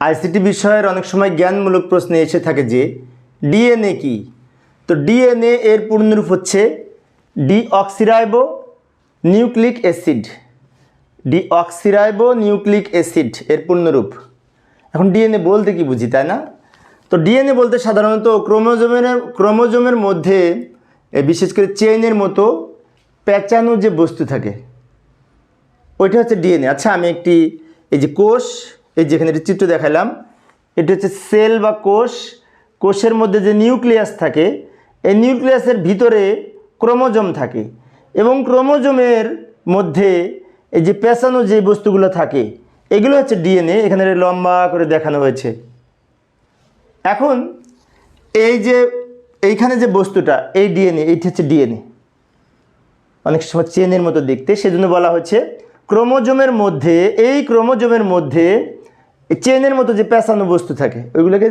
ICT বিষয়ের অনেক সময় জ্ঞানমূলক প্রশ্নে এসে থাকে যে, ডিএনএ কি? তো ডিএনএ এর পূর্ণরূপ হচ্ছে deoxyribo nucleic acid. Deoxyribo nucleic acid এর পূর্ণরূপ। এখন ডিএনএ বলতে কি বুঝি, তাই না? তো ডিএনএ বলতে সাধারণত ক্রোমোজোমের ক্রোমোজোমের মধ্যে বিশেষ করে চেইনের মতো প্যাঁচানো যে বস্তু থাকে, ওইটা হচ্ছে ডিএনএ। আচ্ছা আমি একটি, এই যে কোষ এই যেখানে একটি চিত্র দেখালাম, এটি হচ্ছে সেল বা কোষ। কোষের মধ্যে যে নিউক্লিয়াস থাকে, এই নিউক্লিয়াসের ভিতরে ক্রোমোজোম থাকে এবং ক্রোমোজোমের মধ্যে এই যে পেঁচানো যে বস্তুগুলো থাকে, এগুলো হচ্ছে ডিএনএ, এখানে লম্বা করে দেখানো হয়েছে। এখন এই যে এইখানে যে বস্তুটা, এই ডিএনএ এইটা হচ্ছে ডিএনএ। অনেক সময় চেনের মতো দেখতে, সেজন্য বলা হচ্ছে ক্রোমোজোমের মধ্যে, এই ক্রোমোজোমের মধ্যে চেনের মতো যে পেঁচানো বস্তু থাকে ওইগুলোকে